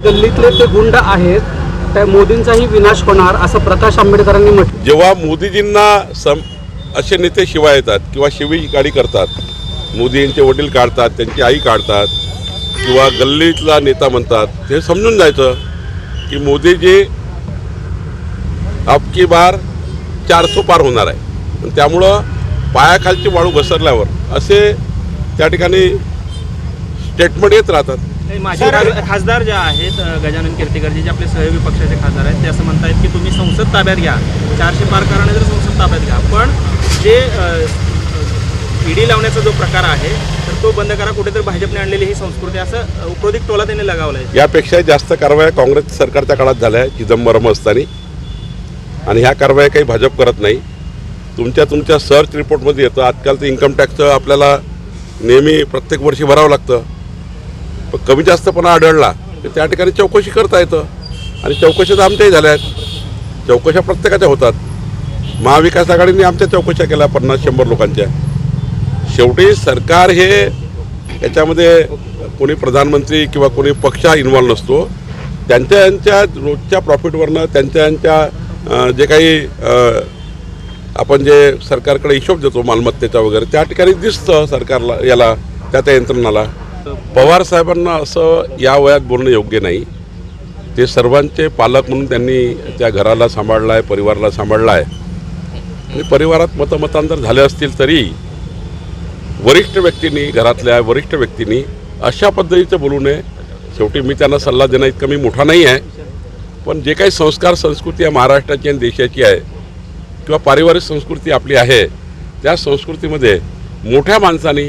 गल्लीतले ते गुंड आहेत त्या मोदींचाही विनाश होणार असं प्रकाश आंबेडकरांनी म्हटलं. जेव्हा मोदीजींना सम असे नेते शिवाय येतात किंवा शिवी गाडी करतात मोदींचे वडील काढतात त्यांची आई काढतात किंवा गल्लीतला नेता म्हणतात ते समजून जायचं की मोदीजी अबकी बार चारसो पार होणार आहे. पण त्यामुळं पायाखालची वाळू घसरल्यावर असे त्या ठिकाणी स्टेटमेंट येत राहतात. खा- खासदार जे आहेत गजानन कीर्तीकरजी जे आपले सहयोगी पक्षाचे खासदार आहेत ते असं म्हणतायत की तुम्ही संसद ताब्यात घ्या. चारशे पार कराने जर संसद ताब्यात घ्या. पण जे ईडी लावण्याचा जो प्रकार आहे तर तो बंद करा. कुठेतरी भाजपने आणलेली ही संस्कृती असं उपरोधिक टोला त्यांनी लगावलाय. यापेक्षा जास्त कारवाया काँग्रेस सरकारच्या काळात झाल्या आहे चिदंबरम असताना. आणि ह्या कारवाया काही भाजप करत नाही. तुमच्या तुमच्या सर्च रिपोर्टमध्ये येतं. आजकाल तर इन्कम टॅक्सचं आपल्याला नेहमी प्रत्येक वर्षी भरावं लागतं. कमी जास्तपणा आढळला. तर त्या ठिकाणी चौकशी करता येतं. आणि चौकशा तर आमच्याही झाल्या आहेत. चौकशा प्रत्येकाच्या होतात. महाविकास आघाडीने आमच्या चौकशा केल्या पन्नास शंभर लोकांच्या. शेवटी सरकार हे याच्यामध्ये कोणी प्रधानमंत्री किंवा कोणी पक्ष इन्व्हॉल्व नसतो. त्यांच्या यांच्या रोजच्या प्रॉफिटवरनं त्यांच्या यांच्या जे काही आपण जे सरकारकडे हिशोब देतो मालमत्तेचा वगैरे त्या ठिकाणी दिसतं सरकारला याला त्या त्या यंत्रणाला. पवार साहेबांना असं या वयात बोलणं योग्य नाही. ते सर्वांचे पालक म्हणून त्यांनी त्या घराला सांभाळला आहे परिवाराला सांभाळला आहे आणि परिवारात मतमतांतर झाले असतील तरी वरिष्ठ व्यक्तींनी घरातल्या वरिष्ठ व्यक्तींनी अशा पद्धतीचं बोलू नये. शेवटी मी त्यांना सल्ला देणं इतका मी मोठा नाही आहे. पण जे काही संस्कार संस्कृती या महाराष्ट्राची आणि देशाची आहे किंवा पारिवारिक संस्कृती आपली आहे त्या संस्कृतीमध्ये मोठ्या माणसांनी